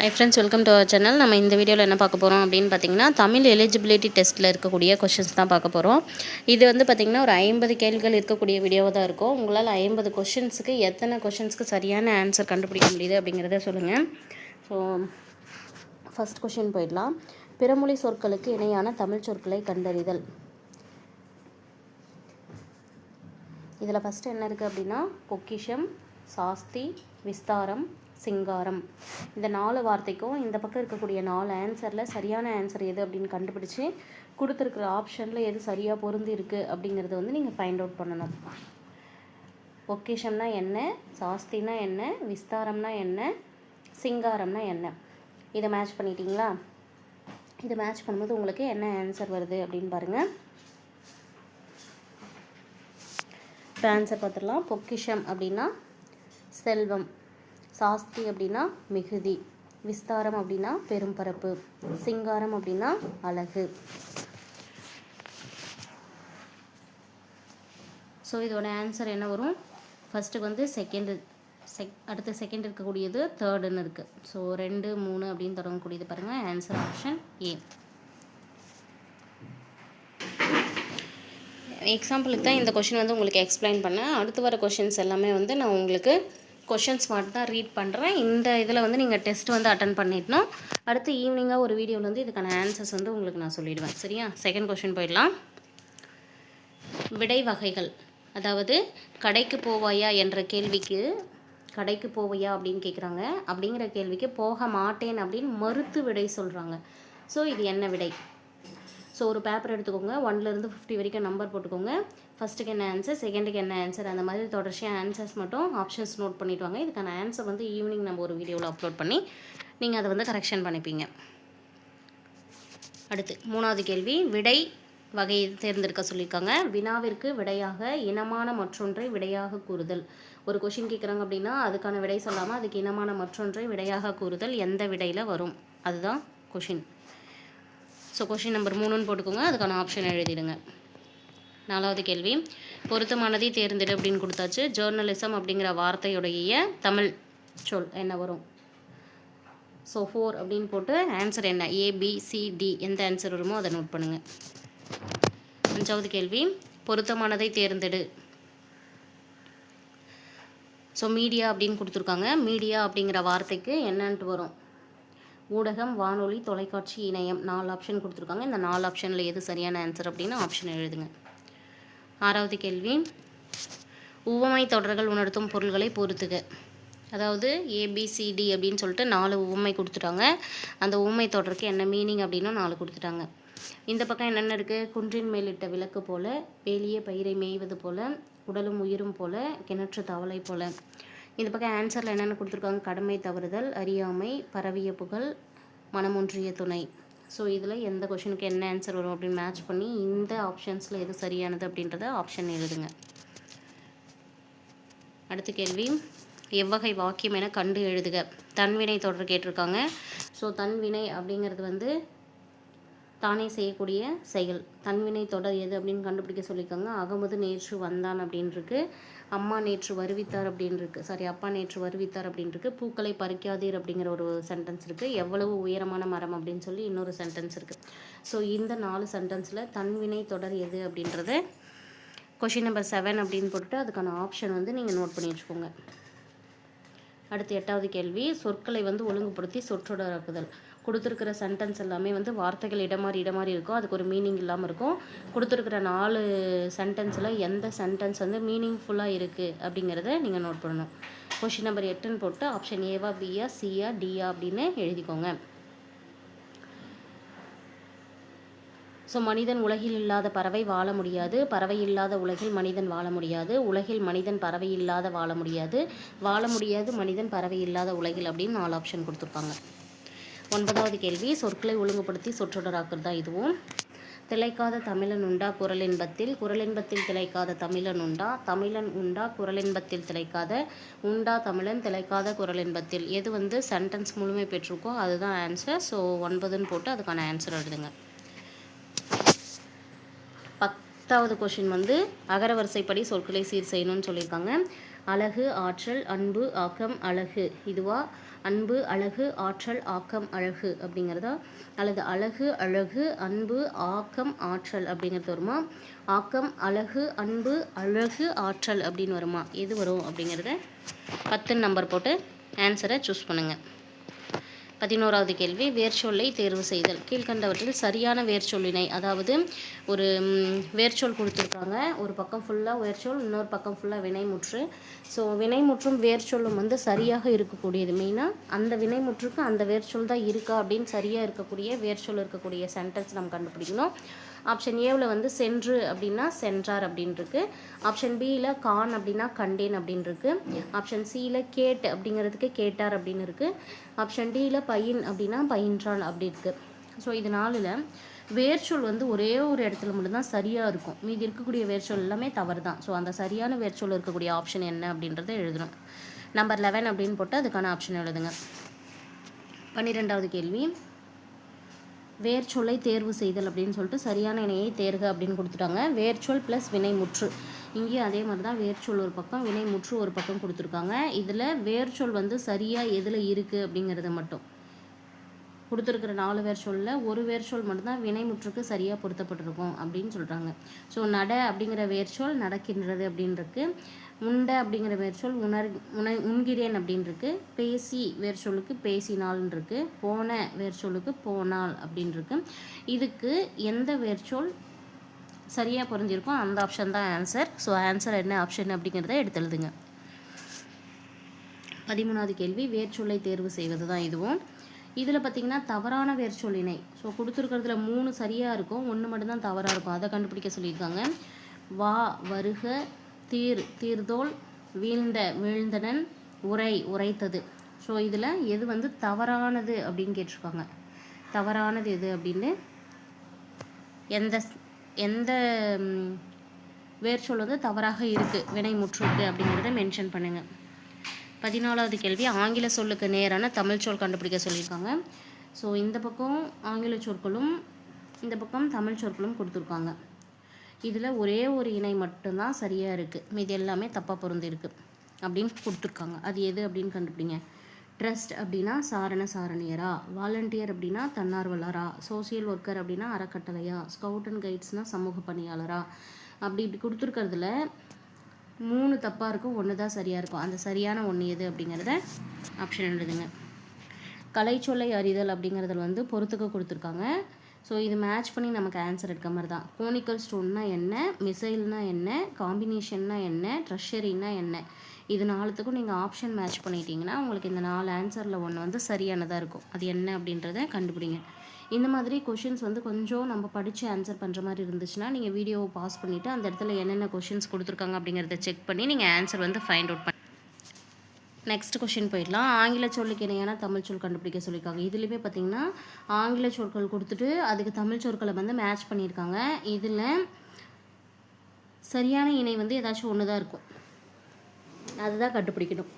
Hi friends welcome to our channel நம்ம இந்த வீடியோவில் என்ன பார்க்க போகிறோம் அப்படின்னு பார்த்தீங்கன்னா தமிழ் எலிஜிபிலிட்டி டெஸ்ட்டில் இருக்கக்கூடிய கொஷின்ஸ் தான் பார்க்க போகிறோம் இது வந்து பார்த்திங்கன்னா ஒரு ஐம்பது கேள்விகள் இருக்கக்கூடிய வீடியோவாக தான் இருக்கும். உங்களால் ஐம்பது கொஷின்ஸுக்கு எத்தனை கொஷின்ஸ்க்கு சரியான ஆன்சர் கண்டுபிடிக்க முடியுது அப்படிங்கிறத சொல்லுங்கள் ஸோ ஃபஸ்ட் கொஷின் போயிடலாம். பிறமொழி சொற்களுக்கு இணையான தமிழ் சொற்களை கண்டறிதல். இதில் ஃபஸ்ட்டு என்ன இருக்குது அப்படின்னா பொக்கிஷம் சாஸ்தி விஸ்தாரம் சிங்காரம். இந்த நாலு வார்த்தைக்கும் இந்த பக்கம் இருக்கக்கூடிய நாலு ஆன்சரில் சரியான ஆன்சர் எது அப்படின்னு கண்டுபிடிச்சி கொடுத்துருக்குற ஆப்ஷனில் எது சரியாக பொருந்தி இருக்குது அப்படிங்கிறத வந்து நீங்கள் ஃபைண்ட் அவுட் பண்ணணும். பொக்கிஷம்னா என்ன சாஸ்தினா என்ன விஸ்தாரம்னா என்ன சிங்காரம்னா என்ன? இதை மேட்ச் பண்ணிட்டீங்களா? இதை மேட்ச் பண்ணும்போது உங்களுக்கு என்ன ஆன்சர் வருது அப்படின்னு பாருங்கள் இப்போ ஆன்சர் பார்த்துடலாம். பொக்கிஷம் அப்படின்னா செல்வம். சாஸ்தி அப்படின்னா மிகுதி விஸ்தாரம் அப்படின்னா பெரும்பரப்பு சிங்காரம் அப்படின்னா அழகு. ஸோ இதோட ஆன்சர் என்ன வரும்? ஃபஸ்ட்டு வந்து செகண்டு செக் அடுத்து செகண்ட் இருக்கக்கூடியது தேர்டுன்னு இருக்குது ஸோ ரெண்டு மூணு அப்படின்னு தொடங்கக்கூடியது பாருங்கள் ஆன்சர் ஆப்ஷன் ஏ எக்ஸாம்பிளுக்கு தான் இந்த கொஷின் வந்து உங்களுக்கு எக்ஸ்பிளைன் பண்ணேன். அடுத்து வர கொஷின்ஸ் எல்லாமே வந்து நான் உங்களுக்கு கொஷின்ஸ் மட்டும் தான் ரீட் பண்ணுறேன் இந்த இதில் வந்து நீங்கள் டெஸ்ட் வந்து அட்டன் பண்ணிடணும். அடுத்து ஈவினிங்காக ஒரு வீடியோவில் வந்து இதுக்கான ஆன்சர்ஸ் வந்து உங்களுக்கு நான் சொல்லிடுவேன். சரியா? செகண்ட் கொஷின் போயிடலாம். விடை வகைகள். அதாவது கடைக்கு போவாயா என்ற கேள்விக்கு கடைக்கு போவையா அப்படின்னு கேட்குறாங்க. அப்படிங்கிற கேள்விக்கு போக மாட்டேன் அப்படின்னு மறுத்து விடை சொல்கிறாங்க ஸோ இது என்ன விடை? ஸோ ஒரு பேப்பர் எடுத்துக்கோங்க. ஒன்லேருந்து ஃபிஃப்டி வரைக்கும் நம்பர் போட்டுக்கோங்க. ஃபஸ்ட்டுக்கு என்ன ஆன்சர் செகண்டுக்கு என்ன ஆன்சர் அந்த மாதிரி தொடர்ச்சியாக ஆன்சர்ஸ் மட்டும் ஆப்ஷன்ஸ் நோட் பண்ணிவிடுவாங்க இதுக்கான ஆன்சர் வந்து ஈவினிங் நம்ம ஒரு வீடியோவில் அப்லோட் பண்ணி நீங்கள் அதை வந்து கரெக்ஷன் பண்ணிப்பீங்க. அடுத்து மூணாவது கேள்வி. விடை வகையை தேர்ந்தெடுக்க சொல்லியிருக்காங்க. வினாவிற்கு விடையாக இனமான மற்றொன்றை விடையாக கூறுதல். ஒரு கொஷின் கேட்குறாங்க அப்படின்னா அதுக்கான விடை சொல்லாமல் அதுக்கு இனமான மற்றொன்றை விடையாக கூறுதல் எந்த விடையில் வரும்? அதுதான் கொஷின் ஸோ கொஷின் நம்பர் மூணுன்னு போட்டுக்கோங்க. அதுக்கான ஆப்ஷன் எழுதிடுங்க. நாலாவது கேள்வி. பொருத்தமானதை தேர்ந்தெடு அப்படின்னு கொடுத்தாச்சு. ஜேர்னலிசம் அப்படிங்கிற வார்த்தையுடைய தமிழ் சொல் என்ன வரும்? ஸோ ஃபோர் அப்படின்னு போட்டு ஆன்சர் என்ன? ஏபிசிடி எந்த ஆன்சர் வருமோ அதை நோட் பண்ணுங்கள் அஞ்சாவது கேள்வி. பொருத்தமானதை தேர்ந்தெடு. ஸோ மீடியா அப்படின்னு கொடுத்துருக்காங்க. மீடியா அப்படிங்கிற வார்த்தைக்கு என்னன்ட்டு வரும்? ஊடகம் வானொலி தொலைக்காட்சி இணையம் நாலு ஆப்ஷன் கொடுத்துருக்காங்க. இந்த நாலு ஆப்ஷனில் எது சரியான ஆன்சர் அப்படின்னு ஆப்ஷன் எழுதுங்க. ஆறாவது கேள்வி. உவமை தொடர்கள் உணர்த்தும் பொருள்களை பொறுத்துக. அதாவது ஏபிசிடி அப்படின்னு சொல்லிட்டு நாலு உவமை கொடுத்துட்டாங்க. அந்த உவமை தொடருக்கு என்ன மீனிங் அப்படின்னும் நாலு கொடுத்துட்டாங்க. இந்த பக்கம் என்னென்ன இருக்குது குன்றின் மேலிட்ட விளக்கு போல வேலிய பயிரை மேய்வது போல உடலும் உயிரும் போல கிணற்று தவளை போல. இந்த பக்கம் ஆன்சரில் என்னென்ன கொடுத்துருக்காங்க? கடமை தவறுதல் அறியாமை பரவிய புகழ் மனமொன்றிய துணை. ஸோ இதில் எந்த கொஷனுக்கு என்ன ஆன்சர் வரும் அப்படின்னு மேட்ச் பண்ணி இந்த ஆப்ஷன்ஸில் எது சரியானது அப்படின்றத ஆப்ஷன் எழுதுங்க. அடுத்த கேள்வி. எவ்வகை வாக்கியம் என கண்டு எழுதுக. தன்வினை தொடர் கேட்டிருக்காங்க. ஸோ தன்வினை அப்படிங்கிறது வந்து தானே செய்யக்கூடிய செயல். தன்வினை தொடர் எது அப்படின்னு கண்டுபிடிக்க சொல்லியிருக்காங்க. அகமது நேற்று வந்தான் அப்படின்ருக்கு. அம்மா நேற்று வருவித்தார் அப்படின்ருக்கு. சாரி அப்பா நேற்று வருவித்தார் அப்படின்ருக்கு. பூக்களை பறிக்காதீர் அப்படிங்கிற ஒரு சென்டென்ஸ் இருக்குது எவ்வளவு உயரமான மரம் அப்படின்னு சொல்லி இன்னொரு சென்டென்ஸ் இருக்குது ஸோ இந்த நாலு சென்டென்ஸில் தன்வினை தொடர் எது அப்படின்றத கொஷின் நம்பர் செவன் அப்படின்னு போட்டுட்டு அதுக்கான ஆப்ஷன் வந்து நீங்கள் நோட் பண்ணி வச்சுக்கோங்க. அடுத்து எட்டாவது கேள்வி. சொற்களை வந்து ஒழுங்குபடுத்தி சொற்றொடராக்குதல் கொடுத்துருக்கிற சென்டென்ஸ் எல்லாமே வந்து வார்த்தைகள் இடமாறி இடமாறி இருக்கும். அதுக்கு ஒரு மீனிங் இல்லாமல் இருக்கும். கொடுத்துருக்கிற நாலு சென்டென்ஸில் எந்த சென்டென்ஸ் வந்து மீனிங்ஃபுல்லாக இருக்குது அப்படிங்கிறத நீங்கள் நோட் பண்ணணும். கொஷின் நம்பர் எட்டுன்னு போட்டு ஆப்ஷன் ஏவா பியா சியா டியா அப்படின்னு எழுதிக்கோங்க. ஸோ மனிதன் உலகில் இல்லாத பறவை வாழ முடியாது. பறவை இல்லாத உலகில் மனிதன் வாழ முடியாது. உலகில் மனிதன் பறவை இல்லாத வாழ முடியாது. வாழ முடியாது மனிதன் பறவை இல்லாத உலகில் அப்படின்னு நாலு ஆப்ஷன் கொடுத்துருப்பாங்க. ஒன்பதாவது கேள்வி சொற்களை ஒழுங்குபடுத்தி சொற்றொடராக்கள் தான் இதுவும். திளைக்காத தமிழன் உண்டா குரலின்பத்தில்? குரலின்பத்தில் திளைக்காத தமிழன் உண்டா? தமிழன் உண்டா குரலின்பத்தில் திளைக்காத? உண்டா தமிழன் திளைக்காத குரலின்பத்தில்? எது வந்து சென்டென்ஸ் முழுமை பெற்றிருக்கோ அதுதான் ஆன்சர் ஸோ ஒன்பதுன்னு போட்டு அதுக்கான ஆன்சர் எழுதுங்க. பத்தாவது கொஷின் வந்து அகரவரிசைப்படி சொற்களை சீர் செய்யணும்னு சொல்லியிருக்காங்க. அழகு ஆற்றல் அன்பு ஆக்கம் அழகு. இதுவா அன்பு அழகு ஆற்றல் ஆக்கம் அழகு அப்படிங்கிறதா? அல்லது அழகு அழகு அன்பு ஆக்கம் ஆற்றல் அப்படிங்கிறது வருமா? ஆக்கம் அழகு அன்பு அழகு ஆற்றல் அப்படின்னு வருமா? எது வரும் அப்படிங்கிறத பத்து நம்பர் போட்டு ஆன்சரை சூஸ் பண்ணுங்கள் பதினோராவது கேள்வி வேர்ச்சொல்லை தேர்வு செய்தல். கீழ்கண்டவற்றில் சரியான வேர்ச்சொல்லினை அதாவது ஒரு வேர்ச்சொல் கொடுத்துருக்காங்க. ஒரு பக்கம் ஃபுல்லாக வேர்ச்சொல் இன்னொரு பக்கம் ஃபுல்லாக வினைமுற்று. ஸோ வினைமுற்றும் வேர்ச்சொல்லும் வந்து சரியாக இருக்கக்கூடியது. மெயினாக அந்த வினைமுற்றுக்கு அந்த வேர்ச்சொல் தான் இருக்கா அப்படின்னு சரியாக இருக்கக்கூடிய வேர்ச்சொல் இருக்கக்கூடிய சென்டென்ஸ் நம்ம கண்டுபிடிக்கணும். ஆப்ஷன் ஏவில் வந்து சென்று அப்படின்னா சென்றார் அப்படின்னு ஆப்ஷன் பியில் கான் அப்படின்னா கண்டேன் அப்படின்னு இருக்கு ஆப்ஷன் சியில் கேட் அப்படிங்கிறதுக்கு கேட்டார் அப்படின்னு இருக்குது ஆப்ஷன் டியில் பையன் அப்படின்னா பயின்றான் அப்படி இருக்குது ஸோ இது நாளில் வேர்ச்சொல் வந்து ஒரே ஒரு இடத்துல மட்டும்தான் சரியாக இருக்கும். மீதி இருக்கக்கூடிய வேர்ச்சொல் எல்லாமே தவறு தான் ஸோ அந்த சரியான வேர்ச்சொல் இருக்கக்கூடிய ஆப்ஷன் என்ன அப்படின்றத எழுதணும். நம்பர் லெவன் அப்படின்னு போட்டு அதுக்கான ஆப்ஷன் எழுதுங்க. பன்னிரெண்டாவது கேள்வி. வேர்ச்சொல்லை தேர்வு செய்தல் அப்படின்னு சொல்லிட்டு சரியான இணையை தேர்க அப்படின்னு கொடுத்துட்டாங்க. வேர்ச்சொல் ப்ளஸ் வினைமுற்று. இங்கேயும் அதே மாதிரி தான் வேர்ச்சொல் ஒரு பக்கம் வினைமுற்று ஒரு பக்கம் கொடுத்துருக்காங்க. இதில் வேர்ச்சொல் வந்து சரியாக எதில் இருக்குது அப்படிங்கிறத மட்டும். கொடுத்துருக்கிற நாலு வேர் சொல்ல ஒரு வேர் சொல் மட்டும்தான் வினைமுற்றுக்கு சரியாக பொருத்தப்பட்டிருக்கும் அப்படின்னு சொல்கிறாங்க ஸோ நட அப்படிங்கிற வேர்ச்சொல் நடக்கின்றது அப்படின்னு உண்ட அப்படிங்கிற வேர்ச்சொல் உணர் உண உண்கிறேன் அப்படின்னு இருக்கு பேசி வேர்ச்சொல்லுக்கு பேசினால்னு இருக்கு போன வேர்ச்சொல்லுக்கு போனால் அப்படின்னு இருக்கு இதுக்கு எந்த வேர்ச்சொல் சரியாக புரிஞ்சிருக்கும் அந்த ஆப்ஷன் தான் ஆன்சர் ஸோ ஆன்சர் என்ன ஆப்ஷன் அப்படிங்கிறத எடுத்து எழுதுங்க. பதிமூணாவது கேள்வி வேர்ச்சொல்லை தேர்வு செய்வது தான் இதுவும். இதில் பார்த்தீங்கன்னா தவறான வேர்ச்சொல் இணை. ஸோ கொடுத்துருக்கிறதுல மூணு சரியாக இருக்கும் ஒன்று மட்டும்தான் தவறாக இருக்கும் அதை கண்டுபிடிக்க சொல்லியிருக்காங்க. வா வருக தீர் தீர்தோல் வீழ்ந்த வீழ்ந்தனன் உரை உரைத்தது. ஸோ இதில் எது வந்து தவறானது அப்படின்னு கேட்டிருக்காங்க. தவறானது எது அப்படின்னு? எந்த எந்த வேர்ச்சொல் வந்து தவறாக இருக்குது வினை முற்றுக்கு அப்படிங்கிறத மென்ஷன் பண்ணுங்கள் பதினாலாவது கேள்வி ஆங்கில சொல்லுக்கு நேரான தமிழ் சொல் கண்டுபிடிக்க சொல்லியிருக்காங்க. ஸோ இந்த பக்கம் ஆங்கில சொற்களும் இந்த பக்கம் தமிழ் சொற்களும் கொடுத்துருக்காங்க. இதில் ஒரே ஒரு இணை மட்டும்தான் சரியாக இருக்குது மீதி எல்லாமே தப்பாக பொருந்திருக்கு. அப்படின்னு கொடுத்துருக்காங்க. அது எது அப்படின்னு கண்டுபிடிங்க. ட்ரஸ்ட் அப்படின்னா சாரண சாரணியரா? வாலண்டியர் அப்படின்னா தன்னார்வலரா? சோசியல் ஒர்க்கர் அப்படின்னா அறக்கட்டளையா? ஸ்கவுட் அண்ட் கைட்ஸ்னால் சமூக பணியாளரா? அப்படி இப்படி கொடுத்துருக்கறதுல மூணு தப்பாக இருக்கும் ஒன்று தான் சரியாக இருக்கும். அந்த சரியான ஒன்று எது அப்படிங்கிறத ஆப்ஷன் எழுதுங்க. கலைச்சொல்லை அறிதல் அப்படிங்கிறதுல வந்து பொறுத்துக்க கொடுத்துருக்காங்க. ஸோ இது மேட்ச் பண்ணி நமக்கு ஆன்சர் எடுக்க மாதிரி தான். கோனிக்கல் ஸ்டோன்னா என்ன மிசைல்னா என்ன காம்பினேஷன்னா என்ன ட்ரெஷரின்னா என்ன? இது நாலுத்துக்கும் நீங்கள் ஆப்ஷன் மேட்ச் பண்ணிட்டீங்கன்னா உங்களுக்கு இந்த நாலு ஆன்சரில் ஒன்று வந்து சரியானதாக இருக்கும். அது என்ன அப்படின்றத கண்டுபிடிங்க. இந்த மாதிரி கொஷின்ஸ் வந்து கொஞ்சம் நம்ம படித்து ஆன்சர் பண்ணுற மாதிரி இருந்துச்சுன்னா நீங்கள் வீடியோவை பாஸ் பண்ணிவிட்டு அந்த இடத்துல என்னென்ன கொஷின்ஸ் கொடுத்துருக்காங்க அப்படிங்கிறத செக் பண்ணி நீங்கள் ஆன்சர் வந்து ஃபைண்ட் அவுட் பண்ணி நெக்ஸ்ட் கொஷின் போயிடலாம். ஆங்கில சொல்லுக்கு இணையான தமிழ் சொல் கண்டுபிடிக்க சொல்லியிருக்காங்க. இதுலேயுமே பார்த்தீங்கன்னா ஆங்கில சொற்கள் கொடுத்துட்டு அதுக்கு தமிழ் சொற்களை வந்து மேட்ச் பண்ணியிருக்காங்க. இதில் சரியான இணை வந்து ஏதாச்சும் ஒன்று தான் இருக்கும். அதுதான் கண்டுபிடிக்கணும்.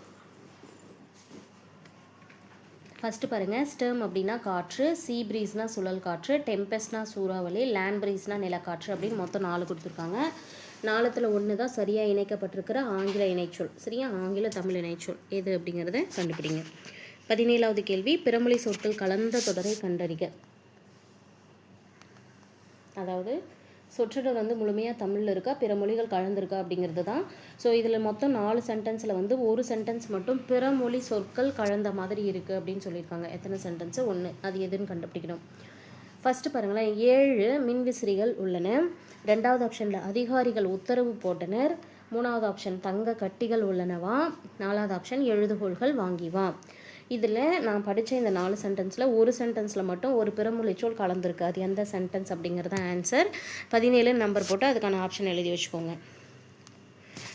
ஃபஸ்ட்டு பாருங்கள் ஸ்டெர்ம் அப்படின்னா காற்று சீ ப்ரீஸ்னால் சுழல் காற்று டெம்பஸ்னால் சூறாவளி லேண்ட் ப்ரீஸ்னா நிலக்காற்று அப்படின்னு மொத்தம் நாலு கொடுத்துருக்காங்க. நாளத்தில் ஒன்று தான் சரியாக இணைக்கப்பட்டிருக்கிற ஆங்கில இணைச்சொல். சரியா? ஆங்கில தமிழ் இணைச்சொல். எது அப்படிங்கிறத கண்டுபிடிங்க. பதினேழாவது கேள்வி பிறமொழி சொற்கள் கலந்த தொடரை கண்டறிக. அதாவது சொற்றொடர் வந்து முழுமையாக தமிழில் இருக்கா? பிற மொழிகள் கலந்துருக்கா? அப்படிங்கிறது தான். ஸோ இதில் மொத்தம் நாலு சென்டென்ஸில் வந்து ஒரு சென்டென்ஸ் மட்டும் பிற மொழி சொற்கள் கலந்த மாதிரி இருக்குது அப்படின்னு சொல்லியிருக்காங்க. எத்தனை சென்டென்ஸு ஒன்று அது எதுன்னு கண்டுபிடிக்கணும். ஃபஸ்ட்டு பாருங்களேன் ஏழு மின்விசிறிகள் உள்ளன. ரெண்டாவது ஆப்ஷனில் அதிகாரிகள் உத்தரவு போட்டனர். மூணாவது ஆப்ஷன் தங்க கட்டிகள் உள்ளனவா? நாலாவது ஆப்ஷன் எழுதுகோள்கள் வாங்கிவா? இதில் நான் படித்த இந்த நாலு சென்டென்ஸில் ஒரு சென்டென்ஸில் மட்டும் ஒரு பிறமொழி கலந்துருக்கு. அது எந்த சென்டென்ஸ் அப்படிங்கிறது தான் ஆன்சர் பதினேழு நம்பர் போட்டு அதுக்கான ஆப்ஷன் எழுதி வச்சுக்கோங்க.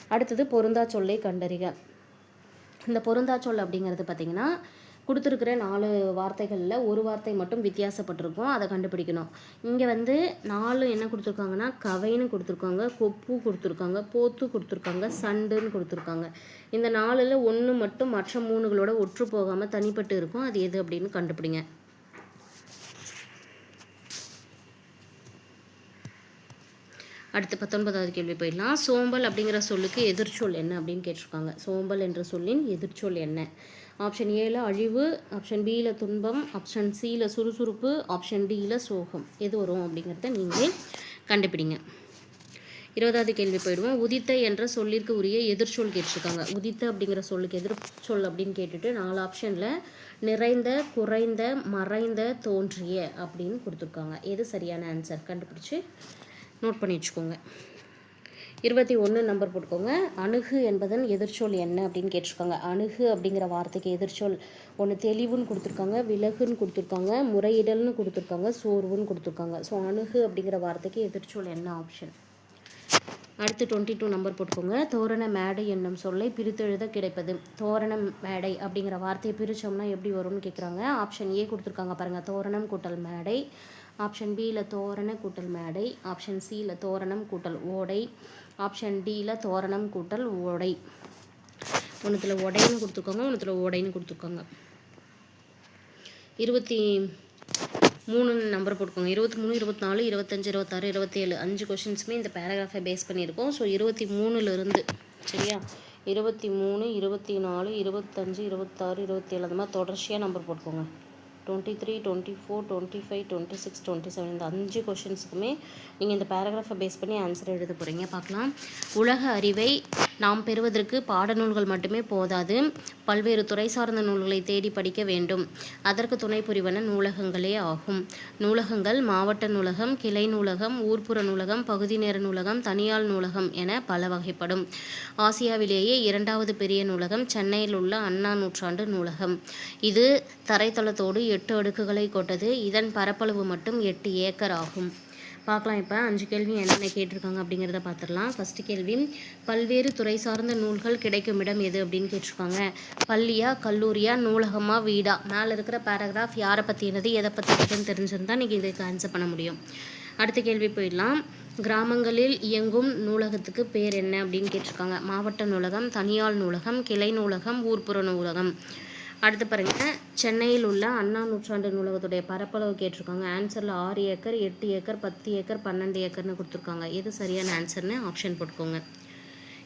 அடுத்தது பொருந்தா சொல்லை கண்டறிக. இந்த பொருந்தா சொல் அப்படிங்கிறது பார்த்திங்கன்னா கொடுத்துருக்குற நாலு வார்த்தைகளில் ஒரு வார்த்தை மட்டும் வித்தியாசப்பட்டிருக்கும். அதை கண்டுபிடிக்கணும். இங்கே வந்து நாலு என்ன கொடுத்துருக்காங்கன்னா கவைன்னு கொடுத்துருக்காங்க கொப்பு கொடுத்துருக்காங்க போத்து கொடுத்துருக்காங்க சண்டுன்னு கொடுத்துருக்காங்க. இந்த நாலில் ஒன்று மட்டும் மற்ற மூணுகளோட ஒற்று போகாமல் தனிப்பட்டு இருக்கும். அது எது அப்படின்னு கண்டுபிடிங்க. அடுத்து பத்தொன்பதாவது கேள்வி போயிடலாம். சோம்பல் அப்படிங்கிற சொல்லுக்கு எதிர்ச்சொல் என்ன அப்படின்னு கேட்டிருக்காங்க. சோம்பல் என்ற சொல்லின் எதிர்ச்சொல் என்ன? ஆப்ஷன் ஏல அழிவு ஆப்ஷன் பியில் துன்பம் ஆப்ஷன் சியில் சுறுசுறுப்பு ஆப்ஷன் டியில் சோகம். எது வரும் அப்படிங்கிறத நீங்களே கண்டுபிடிங்க. இருபதாவது கேள்வி போயிடுவோம். உதித்த என்ற சொல்லிற்கு உரிய எதிர்ச்சொல் கேட்டிருக்காங்க. உதித்த அப்படிங்கிற சொல்லுக்கு எதிர்ச்சொல் அப்படின்னு கேட்டுட்டு நாலு ஆப்ஷனில் நிறைந்த குறைந்த மறைந்த தோன்றிய அப்படின்னு கொடுத்துருக்காங்க. எது சரியான ஆன்சர் கண்டுபிடிச்சி நோட் பண்ணி வச்சுக்கோங்க. இருபத்தி ஒன்று நம்பர் போட்டுக்கோங்க. அணுகு என்பதன் எதிர்ச்சொல் என்ன அப்படின்னு கேட்டிருக்காங்க. அணுகு அப்படிங்கிற வார்த்தைக்கு எதிர்ச்சொல் ஒன்று தெளிவுன்னு கொடுத்துருக்காங்க விலகுன்னு கொடுத்துருக்காங்க முறையிடல்னு கொடுத்துருக்காங்க சோர்வுன்னு கொடுத்துருக்காங்க. ஸோ அணுகு அப்படிங்கிற வார்த்தைக்கு எதிர்ச்சொல் என்ன ஆப்ஷன் அடுத்து டுவெண்ட்டி டூ நம்பர் போட்டுக்கோங்க. தோரண மேடை என்னும் சொல்லை பிரித்தெழுத கிடைப்பது. தோரணம் மேடை அப்படிங்கிற வார்த்தையை பிரித்தோம்னா எப்படி வரும்னு கேட்குறாங்க ஆப்ஷன் ஏ கொடுத்துருக்காங்க பாருங்கள் தோரணம் கூட்டல் மேடை. ஆப்ஷன் பியில் தோரண கூட்டல் மேடை. ஆப்ஷன் சியில் தோரணம் கூட்டல் ஓடை. ஆப்ஷன் டியில் தோரணம் கூட்டல் உடை ஒன்றுத்தில் உடைன்னு கொடுத்துருக்காங்க ஒன்றுத்தில் உடைன்னு கொடுத்துருக்காங்க இருபத்தி மூணு நம்பர் போட்டுக்கோங்க. இருபத்தி மூணு இருபத்தி நாலு இருபத்தஞ்சி இருபத்தாறு இருபத்தேழு. அஞ்சு கொஷின்ஸுமே இந்த பேராகிராஃபை பேஸ் பண்ணியிருக்கோம். ஸோ இருபத்தி மூணுலேருந்து சரியா? இருபத்தி மூணு இருபத்தி நாலு இருபத்தஞ்சு இருபத்தாறு இருபத்தேழு அந்த மாதிரி தொடர்ச்சியாக நம்பர் போட்டுக்கோங்க. Twenty three twenty four twenty five twenty six twenty seven இந்த அஞ்சு கொஷின்ஸுக்குமே நீங்கள் இந்த பேராகிராஃபை பேஸ் பண்ணி ஆன்சர் எழுத போகிறீங்க பார்க்கலாம். உலக அறிவை நாம் பெறுவதற்கு பாடநூல்கள் மட்டுமே போதாது. பல்வேறு துறை சார்ந்த நூல்களை தேடி படிக்க வேண்டும். அதற்கு துணை புரிவன நூலகங்களே ஆகும். நூலகங்கள் மாவட்ட நூலகம் கிளை நூலகம் ஊர்ப்புற நூலகம் பகுதி நேர நூலகம் தனியார் நூலகம் என பல வகைப்படும். ஆசியாவிலேயே இரண்டாவது பெரிய நூலகம் சென்னையில் உள்ள அண்ணா நூற்றாண்டு நூலகம். இது தரைத்தளத்தோடு எட்டு அடுக்குகளை கொண்டது. இதன் பரப்பளவு மட்டும் எட்டு ஏக்கர் ஆகும். பார்க்கலாம் இப்போ. அஞ்சு கேள்வி என்னென்ன கேட்டிருக்காங்க அப்படிங்கிறத பார்த்துடலாம் ஃபஸ்ட்டு கேள்வி பல்வேறு துறை சார்ந்த நூல்கள் கிடைக்கும் இடம் எது அப்படின்னு கேட்டிருக்காங்க. பள்ளியா கல்லூரியா நூலகமாக வீடா? மேலே இருக்கிற பேராகிராஃப் யாரை பற்றினது எதை பற்றினதுன்னு தெரிஞ்சிருந்தால் நீங்கள் இதுக்கு ஆன்சர் பண்ண முடியும். அடுத்த கேள்வி போயிடலாம். கிராமங்களில் இயங்கும் நூலகத்துக்கு பேர் என்ன அப்படின்னு கேட்டிருக்காங்க. மாவட்ட நூலகம் தனியார் நூலகம் கிளை நூலகம் ஊர்ப்புற நூலகம். அடுத்து பாருங்க. சென்னையில் உள்ள அண்ணா நூற்றாண்டு நூலகத்துடைய பரப்பளவு கேட்டிருக்காங்க. ஆன்சரில் ஆறு ஏக்கர் எட்டு ஏக்கர் பத்து ஏக்கர் பன்னெண்டு ஏக்கர்னு கொடுத்துருக்காங்க. எது சரியான ஆன்சர்னு ஆப்ஷன் போட்டுக்கோங்க.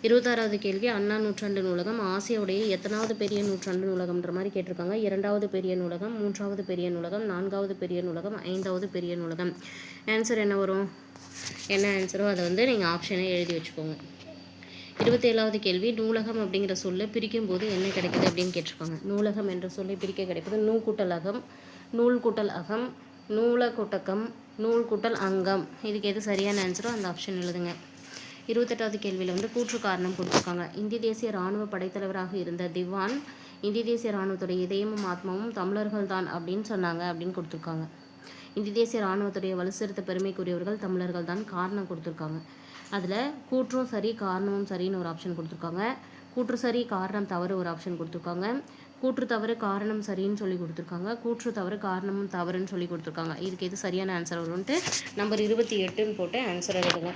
இருபத்தாறாவது கேள்வி அண்ணா நூற்றாண்டு நூலகம் ஆசியாவுடைய எத்தனாவது பெரிய நூற்றாண்டு நூலகம்ன்ற மாதிரி கேட்டிருக்காங்க. இரண்டாவது பெரிய நூலகம் மூன்றாவது பெரிய நூலகம் நான்காவது பெரிய நூலகம் ஐந்தாவது பெரிய நூலகம். ஆன்சர் என்ன வரும்? என்ன ஆன்சரோ அதை வந்து நீங்கள் ஆப்ஷனை எழுதி வச்சுக்கோங்க. இருபத்தேழாவது கேள்வி நூலகம் அப்படிங்கிற சொல்லை பிரிக்கும் போது என்ன கிடைக்குது அப்படின்னு கேட்டிருப்பாங்க நூலகம் என்ற சொல்லை பிரிக்க கிடைப்பது நூ கூட்டல் அகம் நூல் கூட்டல் அகம் நூல கூட்டக்கம் நூல் கூட்டல் அங்கம். இதுக்கு எது சரியான ஆன்சரோ அந்த ஆப்ஷன் எழுதுங்க. இருபத்தெட்டாவது கேள்வியில் வந்து கூற்று காரணம் கொடுத்துருக்காங்க. இந்திய தேசிய இராணுவ படைத்தலைவராக இருந்த திவான் இந்திய தேசிய இராணுவத்துடைய இதயமும் ஆத்மாவும் தமிழர்கள் தான் அப்படின்னு சொன்னாங்க அப்படின்னு கொடுத்துருக்காங்க. இந்திய தேசிய இராணுவத்துடைய வலுசிறுத்த பெருமைக்குரியவர்கள் தமிழர்கள் தான் காரணம் கொடுத்துருக்காங்க. அதில் கூற்றும் சரி காரணமும் சரின்னு ஒரு ஆப்ஷன் கொடுத்துருக்காங்க. கூற்று சரி காரணம் தவறு ஒரு ஆப்ஷன் கொடுத்துருக்காங்க. கூற்று தவறு காரணம் சரின்னு சொல்லி கொடுத்துருக்காங்க. கூற்று தவறு காரணமும் தவறுன்னு சொல்லி கொடுத்துருக்காங்க. இதுக்கு எது சரியான ஆன்சர் வரும்ன்ட்டு நம்பர் இருபத்தி எட்டுன்னு போட்டு ஆன்சர் எழுதுங்க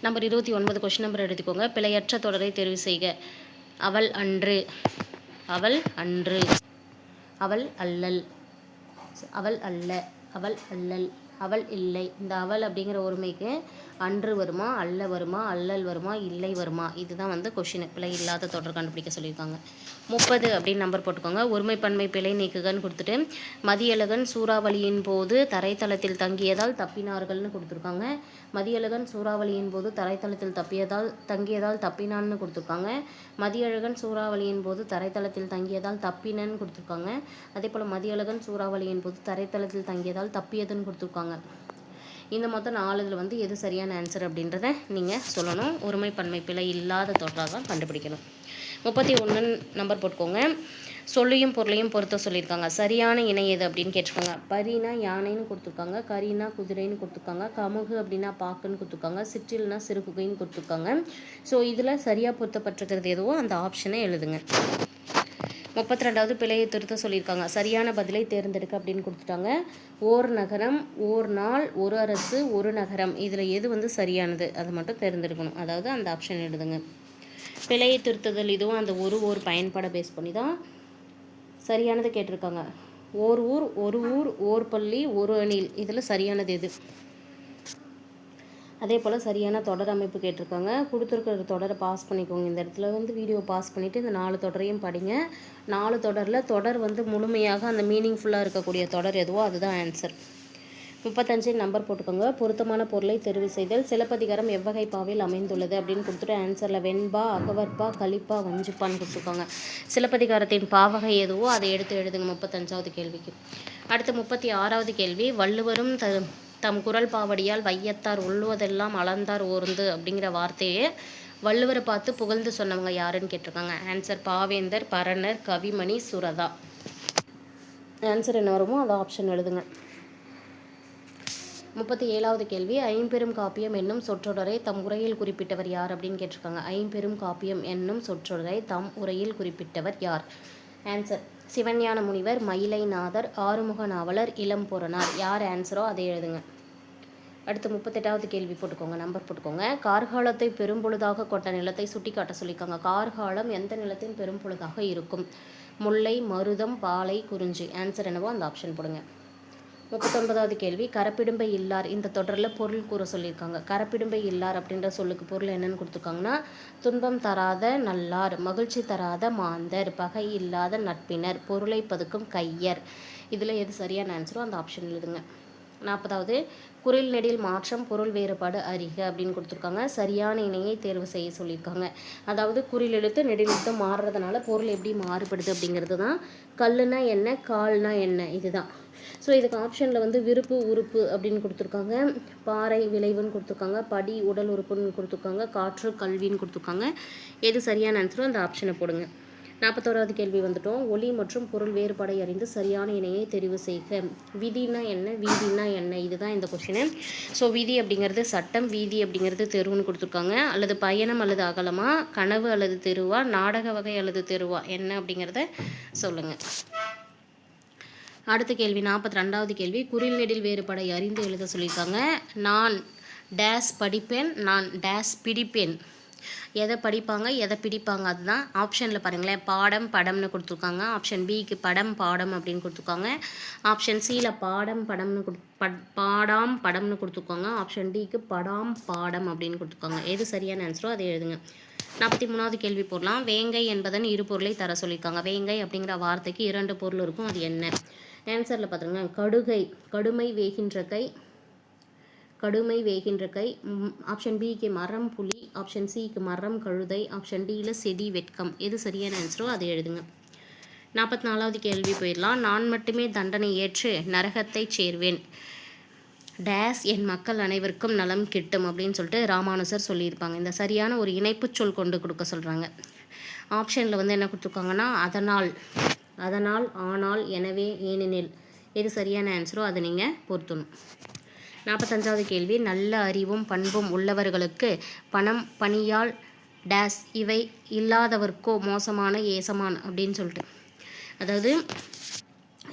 நம்பர் இருபத்தி ஒன்பது கொஷின் நம்பர் எடுத்துக்கோங்க பிழையற்ற தொடரை தெரிவு செய்க. அவள் அன்று. அவள் அன்று. அவள் அல்லல். அவள் அல்ல. அவள் அல்லல். அவள் இல்லை. இந்த அவள் அப்படிங்கிற ஒருமைக்கு அன்று வருமா அல்ல வருமா அல்லல் வருமா இல்லை வருமா? இதுதான் வந்து கொஷின் பிழை இல்லாத தொடர் கண்டுபிடிக்க சொல்லியிருக்காங்க. முப்பது அப்படின்னு நம்பர் போட்டுக்கோங்க. ஒருமைப்பன்மை பிழை நீக்குகன்னு கொடுத்துட்டு மதியழகன் சூறாவளியின் போது தரைத்தளத்தில் தங்கியதால் தப்பினார்கள்னு கொடுத்துருக்காங்க. மதியழகன் சூறாவளியின் போது தரைத்தளத்தில் தப்பியதால் தங்கியதால் தப்பினான்னு கொடுத்துருக்காங்க. மதியழகன் சூறாவளியின் போது தரைத்தளத்தில் தங்கியதால் தப்பினன்னு கொடுத்துருக்காங்க. அதே போல் மதியழகன் சூறாவளியின் போது தரைத்தளத்தில் தங்கியதால் தப்பியதுன்னு கொடுத்துருக்காங்க. இந்த மொத்தம் நாலு இதில் வந்து எது சரியான ஆன்சர் அப்படின்றத நீங்கள் சொல்லணும். ஒருமை பன்மை பிழை இல்லாத தொடராக தான் கண்டுபிடிக்கணும். முப்பத்தி ஒன்று நம்பர் போட்டுக்கோங்க. சொல்லியும் பொருளையும் பொறுத்த சொல்லியிருக்காங்க. சரியான இணை எது அப்படின்னு கேட்டிருக்காங்க. பரினா யானைன்னு கொடுத்துருக்காங்க. கரினா குதிரைன்னு கொடுத்துருக்காங்க. கமுகு அப்படின்னா பாக்குன்னு கொடுத்துருக்காங்க. சிற்றில்னா சிறுகுகைன்னு கொடுத்துருக்காங்க. ஸோ இதில் சரியாக பொருத்தப்பட்டிருக்கிறது எதுவோ அந்த ஆப்ஷனை எழுதுங்க. முப்பத்தி ரெண்டாவது பிழையை திருத்த சொல்லியிருக்காங்க. சரியான பதிலை தேர்ந்தெடுக்க அப்படின்னு கொடுத்துட்டாங்க. ஓர் நகரம் ஓர் நாள் ஒரு அரசு ஒரு நகரம். இதில் எது வந்து சரியானது? அதை மட்டும் தேர்ந்தெடுக்கணும். அதாவது அந்த ஆப்ஷன் எழுதுங்க. பிழையை திருத்துதல் இதுவும் அந்த ஒரு ஒரு பயன்பாடை பேஸ் பண்ணி தான் சரியானது கேட்டிருக்காங்க. ஓர் ஊர் ஒரு ஊர் ஓர் பள்ளி ஒரு அணில். இதில் சரியானது எது? அதே போல் சரியான தொடர் அமைப்பு கேட்டிருக்காங்க. கொடுத்துருக்கிற தொடரை பாஸ் பண்ணிக்கோங்க. இந்த இடத்துல வந்து வீடியோ பாஸ் பண்ணிவிட்டு இந்த நாலு தொடரையும் படிங்க. நாலு தொடரில் தொடர் வந்து முழுமையாக அந்த மீனிங்ஃபுல்லாக இருக்கக்கூடிய தொடர் எதுவோ அதுதான் ஆன்சர் முப்பத்தஞ்சு நம்பர் போட்டுக்கோங்க. பொருத்தமான பொருளை தெரிவு செய்தல். சிலப்பதிகாரம் எவ்வகை பாவில் அமைந்துள்ளது அப்படின்னு கொடுத்துட்டு ஆன்சரில் வெண்பா அகவற்பா கலிப்பா வஞ்சிப்பான்னு கொடுத்துருக்காங்க சிலப்பதிகாரத்தின் பாவகை எதுவோ அதை எடுத்து எழுதுங்க முப்பத்தஞ்சாவது கேள்விக்கு. அடுத்து முப்பத்தி ஆறாவது கேள்வி. வள்ளுவரும் த தம் குரல் பாவடியால் வையத்தார் உள்ளுவதெல்லாம் அளந்தார் ஓர்ந்து அப்படிங்கிற வார்த்தையை வள்ளுவரை பார்த்து புகழ்ந்து சொன்னவங்க யாருன்னு கேட்டிருக்காங்க. ஆன்சர் பாவேந்தர் பரணர் கவிமணி சுரதா. ஆன்சர் என்ன வருமோ அதை ஆப்ஷன் எழுதுங்க. முப்பத்தி ஏழாவது கேள்வி ஐம்பெரும் காப்பியம் என்னும் சொற்றொடரை தம் உரையில் குறிப்பிட்டவர் யார் அப்படின்னு கேட்டிருக்காங்க. ஐம்பெரும் காப்பியம் என்னும் சொற்றொடரை தம் உரையில் குறிப்பிட்டவர் யார்? ஆன்சர் சிவஞான முனிவர் மயிலைநாதர் ஆறுமுக நாவலர் இளம்பொறனார் யார் ஆன்சரோ அதை எழுதுங்க. அடுத்து முப்பத்தெட்டாவது கேள்வி போட்டுக்கோங்க நம்பர் போட்டுக்கோங்க. கார்காலத்தை பெரும்பொழுதாக கொண்ட நிலத்தை சுட்டி காட்ட சொல்லியிருக்காங்க. கார்காலம் எந்த நிலத்தின் பெரும்பொழுதாக இருக்கும்? முல்லை மருதம் பாலை குறிஞ்சி. ஆன்சர் என்னவோ அந்த ஆப்ஷன் போடுங்க. முப்பத்தொன்பதாவது கேள்வி கரப்பிடும்பை இல்லார். இந்த தொடரில் பொருள் கூற சொல்லியிருக்காங்க. கரப்பிடும்பை இல்லார் அப்படின்ற சொல்லுக்கு பொருள் என்னன்னு கொடுத்துருக்காங்கன்னா துன்பம் தராத நல்லார் மகிழ்ச்சி தராத மாந்தர் பகை இல்லாத நட்பினர் பொருளை பதுக்கும் கையர். இதில் எது சரியான ஆன்சரோ அந்த ஆப்ஷன் எழுதுங்க. நாற்பதாவது குரில் நெடில் மாற்றம் பொருள் வேறுபாடு அறிக அப்படின்னு கொடுத்துருக்காங்க. சரியான இணையை தேர்வு செய்ய சொல்லியிருக்காங்க. அதாவது குரில் எழுத்து நெடில் எழுத்து மாறுறதுனால பொருள் எப்படி மாறுபடுது அப்படிங்கிறது தான் கல்லுனா என்ன கால்னா என்ன இதுதான். ஸோ இதுக்கு ஆப்ஷனில் வந்து விருப்பு உறுப்பு அப்படின்னு கொடுத்துருக்காங்க. பாறை விளைவுன்னு கொடுத்துருக்காங்க. படி உடல் உறுப்புன்னு கொடுத்துருக்காங்க. காற்று கல்வின்னு கொடுத்துருக்காங்க. எது சரியான ஆன்சரோ அந்த ஆப்ஷனை போடுங்க. நாற்பத்தோராவது கேள்வி வந்துட்டோம். ஒளி மற்றும் பொருள் வேறுபாடை அறிந்து சரியான இணையை தெரிவு செய்க. விதினா என்ன? வீதினா என்ன? இதுதான் இந்த கொஷினு ஸோ விதி அப்படிங்கிறது சட்டம். வீதி அப்படிங்கிறது தெருவுன்னு கொடுத்துருக்காங்க. அல்லது பயணம் அல்லது அகலமா? கனவு அல்லது தெருவா? நாடக வகை அல்லது தெருவா? என்ன அப்படிங்கிறத சொல்லுங்கள் அடுத்த கேள்வி நாற்பத்தி ரெண்டாவது கேள்வி. குரில் நெடில் வேறுபாடை அறிந்து எழுத சொல்லியிருக்காங்க. நான் டேஸ் படிப்பேன். நான் டேஸ் பிடிப்பேன். எதை படிப்பாங்க எதை பிடிப்பாங்க அதுதான் ஆப்ஷனில் பாருங்களேன். பாடம் படம்னு கொடுத்துருக்காங்க. ஆப்ஷன் பிக்கு படம் பாடம் அப்படின்னு கொடுத்துருக்காங்க. ஆப்ஷன் சியில் பாடம் படம்னு கொடு பாடாம் படம்னு கொடுத்துருக்காங்க. ஆப்ஷன் டிக்கு படாம் பாடம் அப்படின்னு கொடுத்துருக்காங்க. எது சரியான ஆன்சரோ அதை எழுதுங்க. நாற்பத்தி மூணாவது கேள்வி போடலாம். வேங்கை என்பதன் இரு பொருளை தர சொல்லியிருக்காங்க. வேங்கை அப்படிங்கிற வார்த்தைக்கு இரண்டு பொருள் இருக்கும். அது என்ன? ஆன்சரில் பார்த்துருங்க. கடுகை கடுமை வேகின்ற கை கடுமை வேகின்ற கை ஆப்ஷன் பிக்கு மரம் புலி ஆப்ஷன் சிக்கு மரம் கழுதை ஆப்ஷன் டியில் செடி வெட்கம். எது சரியான ஆன்சரோ அதை எழுதுங்க. நாற்பத்தி நாலாவது கேள்வி போயிடலாம். நான் மட்டுமே தண்டனை ஏற்று நரகத்தை சேர்வேன். டேஸ் என் மக்கள் அனைவருக்கும் நலம் கிட்டும் அப்படின்னு சொல்லிட்டு ராமானுசர் சொல்லியிருப்பாங்க. இந்த சரியான ஒரு இணைப்புச் சொல் கொண்டு கொடுக்க சொல்கிறாங்க ஆப்ஷனில் வந்து என்ன கொடுத்துருக்காங்கன்னா அதனால் அதனால் ஆனால் எனவே ஏனெனில். எது சரியான ஆன்சரோ அதை நீங்கள் பொருத்தணும். நாற்பத்தஞ்சாவது கேள்வி. நல்ல அறிவும் பண்பும் உள்ளவர்களுக்கு பணம் பணியால் டேஸ் இவை இல்லாதவர்க்கோ மோசமான ஏசமான் அப்படின்னு சொல்லிட்டு. அதாவது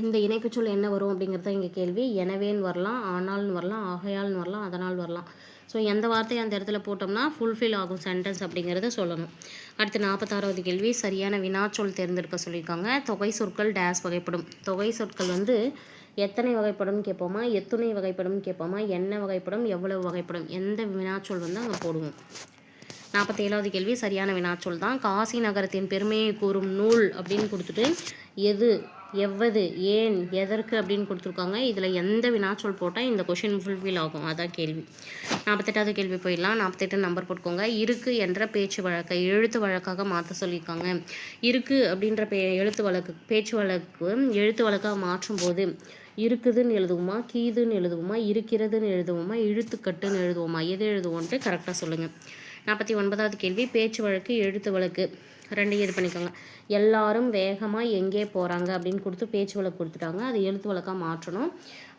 இந்த இணைப்புச் சொல் என்ன வரும் அப்படிங்கிறது தான் இங்கே கேள்வி. எனவேன்னு வரலாம் ஆனால்னு வரலாம் ஆகையால்னு வரலாம் அதனால் வரலாம். ஸோ எந்த வார்த்தையை அந்த இடத்துல போட்டோம்னா ஃபுல்ஃபில் ஆகும் சென்டென்ஸ் அப்படிங்கிறத சொல்லணும். அடுத்து நாற்பத்தாறாவது கேள்வி. சரியான வினாச்சொல் தேர்ந்தெடுக்க சொல்லியிருக்காங்க. தொகை சொற்கள் டேஸ் வகைப்படும். தொகை சொற்கள் வந்து எத்தனை வகைப்படும் கேட்போமா? எத்துணை வகைப்படும் கேட்போமா? என்ன வகைப்படும்? எவ்வளவு வகைப்படும்? எந்த வினாச்சொல் வந்து அங்கே போடுவோம். நாற்பத்தி ஏழாவது கேள்வி சரியான வினாச்சொல் தான். காசி நகரத்தின் பெருமையை கூறும் நூல் அப்படின்னு கொடுத்துட்டு எது எவ்வது ஏன் எதற்கு அப்படின்னு கொடுத்துருக்காங்க. இதில் எந்த வினாச்சொல் போட்டால் இந்த கொஷின் ஃபுல்ஃபில் ஆகும்? அதான் கேள்வி. நாற்பத்தெட்டாவது கேள்வி போயிடலாம். நாற்பத்தெட்டு நம்பர் போட்டுக்கோங்க. இருக்கு என்ற பேச்சு வழக்கை எழுத்து வழக்காக மாற்ற சொல்லியிருக்காங்க. இருக்கு அப்படின்ற பே எழுத்து வழக்கு பேச்சு வழக்கு எழுத்து வழக்காக மாற்றும் போது இருக்குதுன்னு எழுதுவோமா? கீதுன்னு எழுதுவோமா? இருக்கிறதுன்னு எழுதுவோமா? இழுத்துக்கட்டுன்னு எழுதுவோமா? எது எழுதுவோன்ட்டு கரெக்டாக சொல்லுங்கள் நாற்பத்தி ஒன்பதாவது கேள்வி பேச்சு வழக்கு எழுத்து வழக்கு. ரெண்டையும் இது பண்ணிக்கோங்க. எல்லாரும் வேகமாக எங்கே போகிறாங்க அப்படின்னு கொடுத்து பேச்சு வழக்கு கொடுத்துட்டாங்க. அது எழுத்து வழக்காக மாற்றணும்.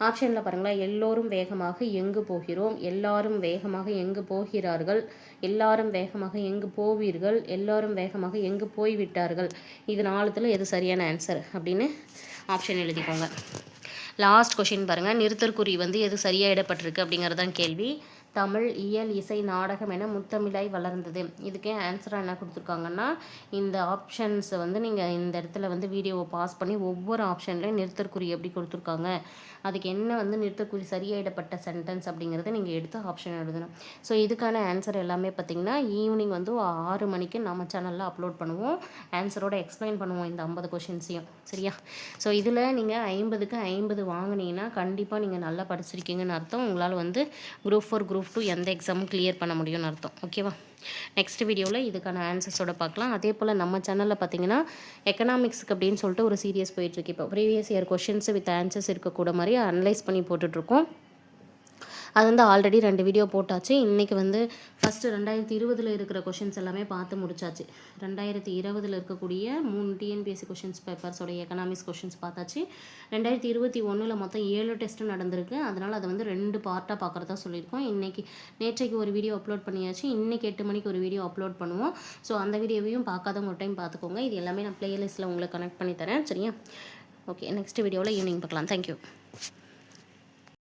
ஆப்ஷனில் பாருங்களேன் எல்லோரும் வேகமாக எங்கு போகிறோம்? எல்லாரும் வேகமாக எங்கு போகிறார்கள்? எல்லாரும் வேகமாக எங்கு போவீர்கள்? எல்லாரும் வேகமாக எங்கு போய்விட்டார்கள்? இது நாலுத்தில் எது சரியான ஆன்சர் அப்படின்னு ஆப்ஷன் எழுதிக்கோங்க. லாஸ்ட் கொஷின் பாருங்கள் நிறுத்தற்குறி வந்து எது சரியாக இடப்பட்டிருக்கு அப்படிங்கிறது தான் கேள்வி. தமிழ் இயல் இசை நாடகம் என முத்தமிழாய் வளர்ந்தது. இதுக்கே ஆன்சராக என்ன கொடுத்துருக்காங்கன்னா இந்த ஆப்ஷன்ஸை வந்து நீங்கள் இந்த இடத்துல வந்து வீடியோவை பாஸ் பண்ணி ஒவ்வொரு ஆப்ஷன்லையும் நிறுத்தற்குறி எப்படி கொடுத்துருக்காங்க? அதுக்கு என்ன வந்து நிறுத்தற்குறி சரியாயிடப்பட்ட சென்டென்ஸ் அப்படிங்கிறத நீங்கள் எடுத்து ஆப்ஷன் எழுதணும். ஸோ இதுக்கான ஆன்சர் எல்லாமே பார்த்தீங்கன்னா ஈவினிங் வந்து ஆறு மணிக்கு நம்ம சேனலில் அப்லோட் பண்ணுவோம். ஆன்சரோட எக்ஸ்பிளைன் பண்ணுவோம் இந்த ஐம்பது கொஷின்ஸையும் சரியா? ஸோ இதில் நீங்கள் ஐம்பதுக்கு ஐம்பது வாங்கினீங்கன்னா கண்டிப்பாக நீங்கள் நல்லா படிச்சிருக்கீங்கன்னு அர்த்தம். உங்களால் வந்து குரூப் ஃபோர் குரூப் டூ எந்த எக்ஸாமும் கிளியர் பண்ண முடியும்னு அர்த்தம். ஓகேவா நெக்ஸ்ட் வீடியோவில் இதுக்கான ஆன்சர்ஸோட பார்க்கலாம். அதே போல் நம்ம சேனலில் பார்த்தீங்கன்னா எக்கனாமிக்ஸ்க்கு அப்படின்னு சொல்லிட்டு ஒரு சீரியஸ் போயிட்டுருக்கு இப்போ previous year questions with answers இருக்கக்கூட மாதிரி அனலைஸ் பண்ணி போட்டுட்ருக்கோம் அது வந்து ஆல்ரெடி ரெண்டு வீடியோ போட்டாச்சு. இன்றைக்கி வந்து ஃபஸ்ட்டு ரெண்டாயிரத்தி இருபதில் இருக்கிற கொஷின்ஸ் எல்லாமே பார்த்து முடிச்சாச்சு. ரெண்டாயிரத்தி இருபதில் இருக்கக்கூடிய மூணு டிஎன்பிஎஸ்சி கொஷின்ஸ் பேப்பர்ஸோட எக்கனாமிக்ஸ் கொஷின்ஸ் பார்த்தாச்சு. ரெண்டாயிரத்தி இருபத்தி ஒன்றில் மொத்தம் ஏழு டெஸ்ட்டு நடந்திருக்கு. அதனால் அதை வந்து ரெண்டு பார்ட்டாக பார்க்குறதா சொல்லியிருக்கோம். இன்றைக்கி நேற்றைக்கு ஒரு வீடியோ அப்லோட் பண்ணியாச்சு. இன்றைக்கி எட்டு மணிக்கு ஒரு வீடியோ அப்லோட் பண்ணுவோம். ஸோ அந்த வீடியோவையும் பார்க்காதவங்க ஒரு டைம் பார்த்துக்கோங்க. இது எல்லாமே நான் பிளேலிஸ்ட்டில் உங்களுக்கு கனெக்ட் பண்ணி தரேன். சரியா? ஓகே நெக்ஸ்ட் வீடியோவில் ஈவினிங் பார்க்கலாம். Thank you